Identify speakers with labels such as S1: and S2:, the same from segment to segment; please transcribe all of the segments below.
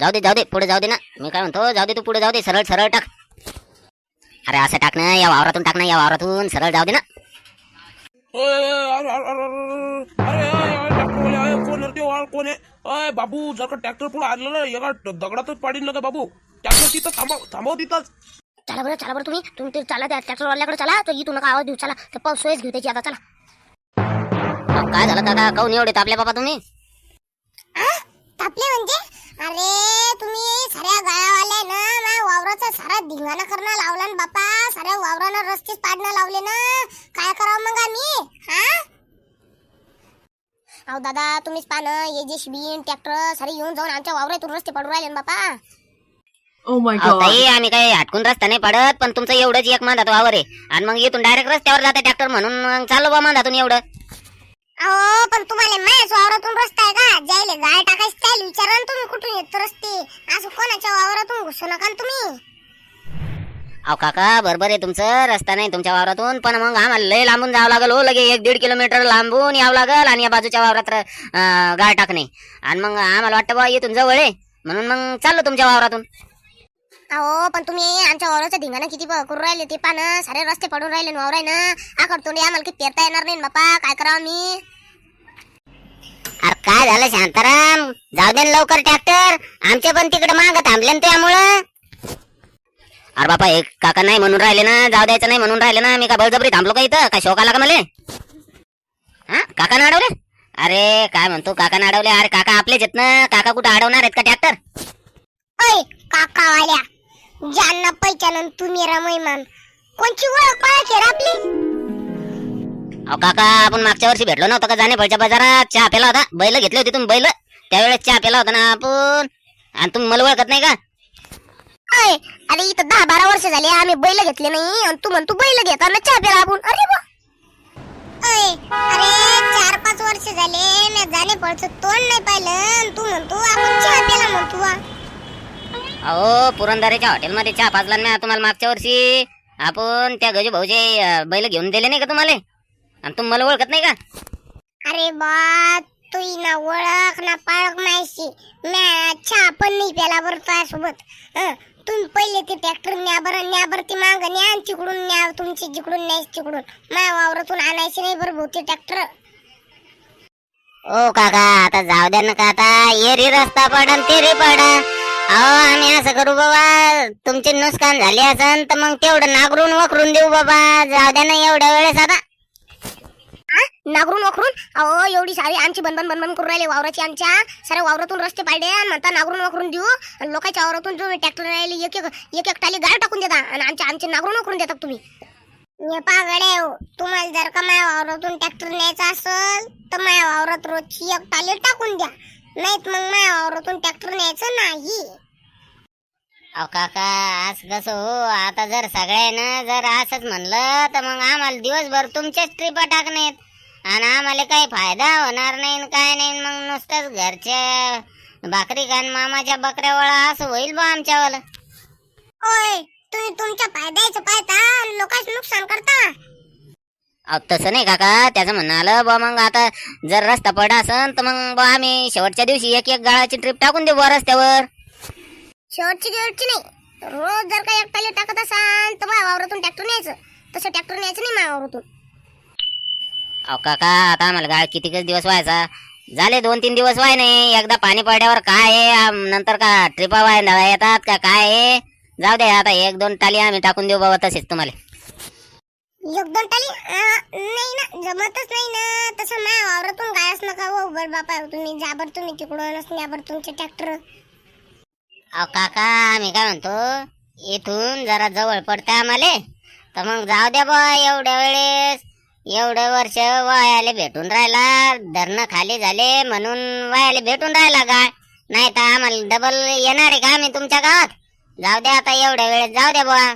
S1: जाऊ दे जाऊ दे पुढे जाऊ दे ना. मी काय म्हणतो जाऊ दे तू पुढे जाऊ दे सरळ सरळ टाक. अरे असं टाक ना या वावरातून टाक ना या वावरातून सरळ जाऊ दे ना.
S2: अरे अरे अरे अरे अरे ट्रॅक्टर आहे कोण आहे बाबू जर का ट्रॅक्टर पुढे आलं ना एका दगडातच पाडीन ना का बाबू. ट्रॅक्टर तिथं थांबव थांबव तिथंच.
S3: चला बरं चला बरं तुम्ही. तुम्ही ते चला त्या ट्रॅक्टरवाल्याकडे चला तर इथून नका आवाज देऊ. चला ते पाऊस सोयच घेऊ त्याची आता चला.
S1: काय झालं काका? काऊन एवढे तापले बाबा तुम्ही?
S3: तापले म्हणजे? अरे तुम्ही साऱ्या गाळावाले ना ना वावराचा सारा धिंगाणा करणं लावला ना बापा साऱ्या वावरानं रस्तेच पाडणं लावले ना. काय करावं मग आम्ही? हा? अहो दादा तुम्हीच पाहणं ये जे शिबीन ट्रॅक्टर सारे येऊन जाऊन आमच्या वावरातून रस्ते पडून राहिले ना बापा.
S4: My
S1: अहो,
S4: god.
S1: ताई आम्ही काही हटकून रस्ता नाही पडत पण तुमचं एवढंच एक मांधात वावर आहे. आणि मग इथून डायरेक्ट रस्त्यावर जाते ट्रॅक्टर म्हणून मग चाललो बा मांधातून एवढं.
S3: अहो पण तुम्हाला माझ्याच वावरातून रस्ता आहे का? जायले गाय टाकायचं त्याला विचारा ना तुम्ही कुठून येत रस्ते. असं कोणाच्या वावरातून घुसू नका ना तुम्ही?
S1: अहो काका बरोबर आहे तुमचं. रस्ता नाही तुमच्या वावरातून पण मग आम्हाला लय लांबून जावं लागल हो. लगे एक दीड किलोमीटर लांबून यावं लागल आणि या बाजूच्या वावरात अं, गाळ टाकणे. आणि मग आम्हाला वाटतं बा इथून जवळ आहे. म्हणून मग चाललो तुमच्या वावरातून.
S3: अहो पण तुम्ही आमच्या वावराच्या धिंगाणा किती करून राहिले ते पानं. सारे रस्ते पडून राहिले वावर आहे ना आकडतो आम्हाला काही पेरता येणार नाही ना बापा. काय करावं मी?
S1: अरे काय झालं शांताराम? जाऊ दे ना लवकर ट्रॅक्टर. आमचे पण तिकडे माग थांबले ना त्यामुळं. अरे बापा एक काका नाही म्हणून राहिले ना. जाऊ द्यायचं नाही म्हणून राहिले ना. मी का बळजबरी थांबलो का इथं? काय शोक आला का मला? हा? काका ना अडवले अरे काय म्हणतो? काका ना अडवले अरे काका आपलेच आहेत ना. काका कुठं अडवणार आहेत का ट्रॅक्टर?
S3: ओय काकावाल्या. ज्यांना पैचान तुम्ही रमैमान कोणची ओळख रे आपली?
S1: अहो काका आपण मागच्या वर्षी भेटलो नव्हतं का जाणे फळच्या बाजारात? चहा पेला होता. बैल घेतले होते तुम्ही बैल? त्यावेळेस चहा पेला होता ना आपण. आणि तुम्ही मला ओळखत नाही का?
S3: ओय अरे इथं दहा बारा वर्ष झाली आम्ही बैल घेतले नाही. आणि तू म्हणतो बैल घेताना चहा प्याला आपण. अरे बा ओय अरे चार पाच वर्ष झाले मी जाणे पळचं तोंड नाही पाहिलं. आणि तू म्हणतो आपण चहा प्याला म्हणतो वा.
S1: अहो पुरंदरेच्या हॉटेलमध्ये चहा पाजला ना तुम्हाला मागच्या वर्षी. आपण त्या गजू भाऊचे बैल घेऊन दिले नाही का तुम्हाला? आणि तुम्ही मला ओळखत नाही का?
S3: अरे बा तू ना ओळख ना पाळख माहिती. म्या चहा पण नाही प्याला बरं तुझ्यासोबत. हं, तुम्ही पहिले ते ट्रॅक्टर न्या बरं न्या बरं ती माग न्या आणि तिकडून न्या तुमची जिकडून न्यायची तिकडून. माझ्या वावरातून आणायची नाही बरं बहुते ट्रॅक्टर
S1: ओ काका आता जाऊ द्या ना का आता. ये रे रस्ता पडन ते रे पडन. अहो आम्ही असं करू बाबा. तुमचे नुकसान झाले असन तर मग तेवढं नागरून वखरून देऊ बाबा. जाऊ द्या ना एवढ्या वेळेस आता.
S3: नागरून वखरून? अहो एवढी सारी आमची बनबन बनबन करून राहिले वावराची आमच्या. साऱ्या वावरातून रस्ते पाडले आणि म्हणता नागरून वखरून देऊ. आणि लोकांच्या वावरातून तुम्ही ट्रॅक्टर राहिले एक एक एक एक टाली गाळ टाकून देता. आणि आमच्या आमचे नागरून वखरून देतात तुम्ही. पागडे तुम्हाला जर का माझ्या वावरातून ट्रॅक्टर न्यायचा असेल तर माझ्या वावरात रोजची एक टाली टाकून द्या. नाहीत मग माझ्या वावरातून ट्रॅक्टर न्यायचं नाही.
S1: अहो काका असं कसं हो? आता जर सगळ्यानं जर असंच म्हणलं तर मग आम्हाला दिवसभर तुमच्याच ट्रिपा टाकण्यात आणि आम्हाला काही फायदा होणार नाही न काय नाही मग नुसतंच घरच्या भाकरी खान मामाच्या बकऱ्या वळा असं होईल बा आमच्यावाला.
S3: ओय तुम्ही तुमच्या फायद्याचं पाहता आणि लोकांचं नुकसान करता?
S1: तसं नाही काका त्याचं म्हणणं आलं बा मग आता जर रस्ता पडा असन तर मग बा आम्ही शेवटच्या दिवशी एक एक गाळाची ट्रिप टाकून देऊ बा रस्त्यावर.
S3: शेवटची गेवटची नाही. रोज जर का एकट्याला टाकत असाल तर माझ्या वावरातून ट्रॅक्टर न्यायचं. तसं ट्रॅक्टर न्यायचं नाही माझ्या वावरातून
S1: अहो काका आता आम्हाला गाळ कितीकच दिवस व्हायचा? झाले दोन तीन दिवस व्हाय नाही एकदा पाणी पडल्यावर काय आहे? आम- नंतर का ट्रिपा वाय येतात का? काय आहे? जाऊ दे आता एक दोन टाली आम्ही टाकून देऊ बाबा तसेच तुम्हाला.
S3: एक टाली? नाही ना जमतच नाही ना. तसं माझ्या वावरातून गायच नका हो बर बापा. तुम्ही जाबर तुम्ही तिकडूनच न्याबर तुमचे ट्रॅक्टर
S1: अहो काका आम्ही काय म्हणतो? इथून जरा जवळ पडतं आम्हाला. तर मग जाऊ द्या बा एवढ्या वेळेस. एवढं वर्ष वायाला भेटून राहिला. धरणं खाली झाले म्हणून वायाला भेटून राहिला काय नाही तर आम्हाला डबल येणार आहे का आम्ही तुमच्या गावात? जाऊ द्या आता एवढ्या वेळेस जाऊ द्या बुवा.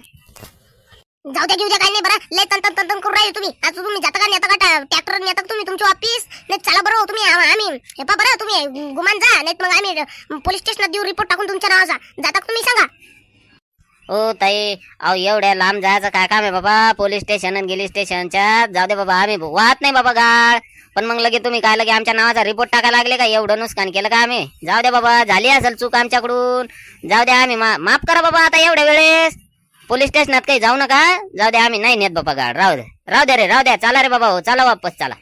S3: जाऊ द्या घेऊ द्या काही नाही बरं. लय तन तन तन करून राहिले तुम्ही. आता तुम्ही जाता का नेता का ट्रॅक्टर नेता का तुम्ही? तुमची ऑफिस नाही चला बरं हो तुम्ही. आम- आम्ही हे पा बरं तुम्ही गुमान जा. नाही मग आम्ही पोलीस स्टेशनात देऊ रिपोर्ट टाकून तुमच्या नावाचा. जाता का तुम्ही सांगा.
S1: ओ ताई. अहो एवढ्या लांब जायचं काय काम आहे बाबा? पोलीस स्टेशन आणि गेली स्टेशनच्या जाऊ दे बाबा. आम्ही वाहत नाही बाबा गाळ. पण मग लगे तुम्ही काय लगे आमच्या नावाचा रिपोर्ट टाकायला लागले का? एवढं नुकसान केलं का आम्ही? जाऊ द्या बाबा. झाली असेल चूक आमच्याकडून. जाऊ द्या आम्ही मा- माफ करा बाबा आता एवढ्या वेळेस. पोलीस स्टेशनात काही जाऊ नका जाऊ द्या आम्ही नाही नेत बाबा गाड. राहू दे. राहू द्या रे राहू द्या. चला रे बाबा हो चला वापस चला.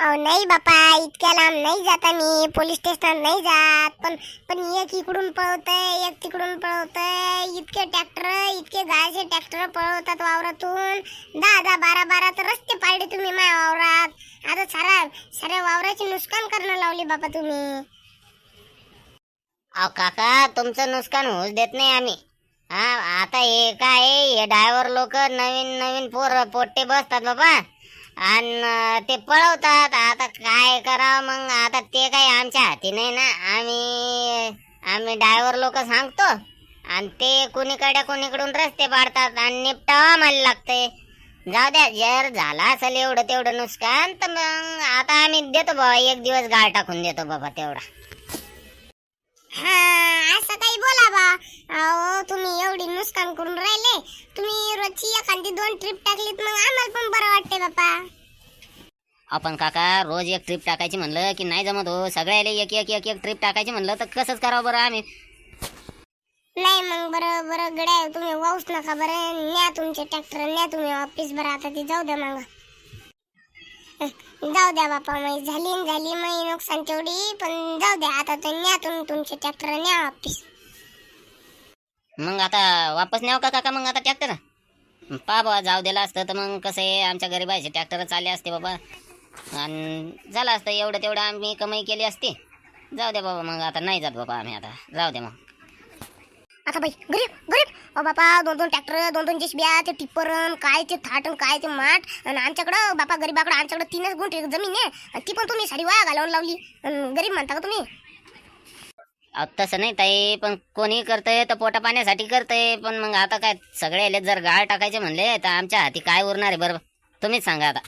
S3: अहो नाही बापा इतक्या लांब नाही जात आम्ही. पोलीस स्टेशनात नाही जात. पण पण एक इकडून पळवतय एक तिकडून पळवतय इतके ट्रॅक्टर इतके गायचे ट्रॅक्टर पळवतात वावरातून. दहा दहा बारा बारा तर रस्ते पाडले तुम्ही माझ्या वावरात. आता सारा साऱ्या वावराची नुकसान करणं लावली बापा तुम्ही.
S1: अहो काका तुमचं नुकसान होऊच देत नाही आम्ही. हा आता हे काय हे ड्रायव्हर लोक नवीन नवीन पोर पोट्टे बसतात बाबा. आणि ते पळवतात. आता काय करावं मग? आता ते काही आमच्या हाती नाही ना. आम्ही आम्ही ड्रायव्हर लोक सांगतो. आणि ते कुणीकडे कुणीकडून रस्ते पाडतात आणि निपटावा मला लागते जाऊ द्या जर झाला असेल एवढं तेवढं नुकसान तर मग आता आम्ही देतो बाबा. एक दिवस गाळ टाकून देतो बाबा तेवढा.
S3: हा अहो तुम्ही एवढी नुकसान करून राहिले. तुम्ही रोजची एखादी दोन ट्रिप टाकलीत मग आम्हाला पण बरं वाटते बापा.
S1: आपण काका रोज एक ट्रिप टाकायची म्हणलं की नाही जमत हो. सगळ्याला एक एक एक एक ट्रिप टाकायची म्हणलं तर कसंच करावं बरं आम्ही?
S3: नाही मग बरं बरं गड्या तुम्ही वाऊच नका बरं. न्या तुमचे ट्रॅक्टर न्या तुम्ही ऑफिस बरं. आता ती जाऊ द्या मग. जाऊ द्या बापा मग झाली न झाली मग नुकसान तेवढी पण जाऊ द्या. आता तर न्या तुम्ही तुमचे ट्रॅक्टर न्या ऑफिस
S1: मग आता वापस न्याव का काका? मग आता ट्रॅक्टर पा बाबा जाऊ दिला असतं तर मग कसं आहे? आमच्या गरीबाचे ट्रॅक्टर चालले असते बाबा. आणि झालं असतं एवढं तेवढं आम्ही कमाई केली असती. जाऊ दे बाबा मग आता नाही जात बाबा आम्ही आता. जाऊ दे मग.
S3: आता बाई गरीब गरीब. अ बापा दोन दोन ट्रॅक्टर दोन दोन जेसब्या ते टिप्परन काय ते थाटन काय ते माठ. आणि आमच्याकडं बापा गरीबाकडं आमच्याकडं तीनच गुंठ जमीन आहे. आणि ती पण तुम्ही साडी वाया घालवून लावली. अन गरीब म्हणता का तुम्ही?
S1: तसं नाही ताई पण कोणी करतंय तर पोटा पाण्यासाठी करतंय. पण मग आता काय सगळे जर गाळ टाकायचे म्हणले तर आमच्या हाती काय उरणार आहे बरं तुम्हीच सांगा आता.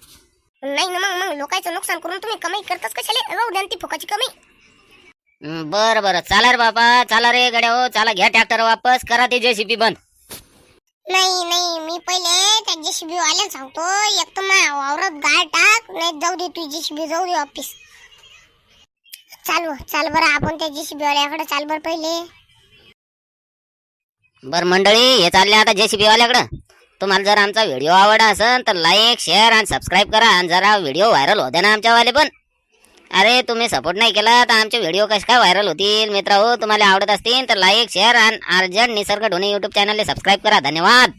S3: नाही ना मग मग लोकांचं नुकसान करून तुम्ही कमाई करताच कशाले? राहू द्या न ती फुकाची कमाई.
S1: हं, बरं बरं. चला रे बाबा चला रे गड्या हो चला घ्या ट्रॅक्टर वापस करा ते जेसीबी बंद.
S3: नाही नाही मी पहिले त्या जेसीबी वाल्याला सांगतो एक तर माझ्या वावरात गाळ टाक नाही जाऊ दे तू जेसीबी जाऊ दे ऑफिस चालू चाल बरं आपण त्या जेसीबी वाल्याकडे चाल बरं पहिले.
S1: बर मंडळी हे चालले आता जेसीबी वाल्याकडं. तुम्हाला जर आमचा व्हिडिओ आवडला असेल तर लाईक शेअर आणि सबस्क्राईब करा आणि जरा व्हिडिओ व्हायरल होते ना आमच्यावाले पण. अरे तुम्ही सपोर्ट नाही केला तर आमचे व्हिडिओ कसे काय व्हायरल होतील? मित्र हो तुम्हाला आवडत असतील तर लाईक शेअर आणि अर्जंट निसर्ग ढोणे युट्यूब चॅनलला सबस्क्राईब करा. धन्यवाद.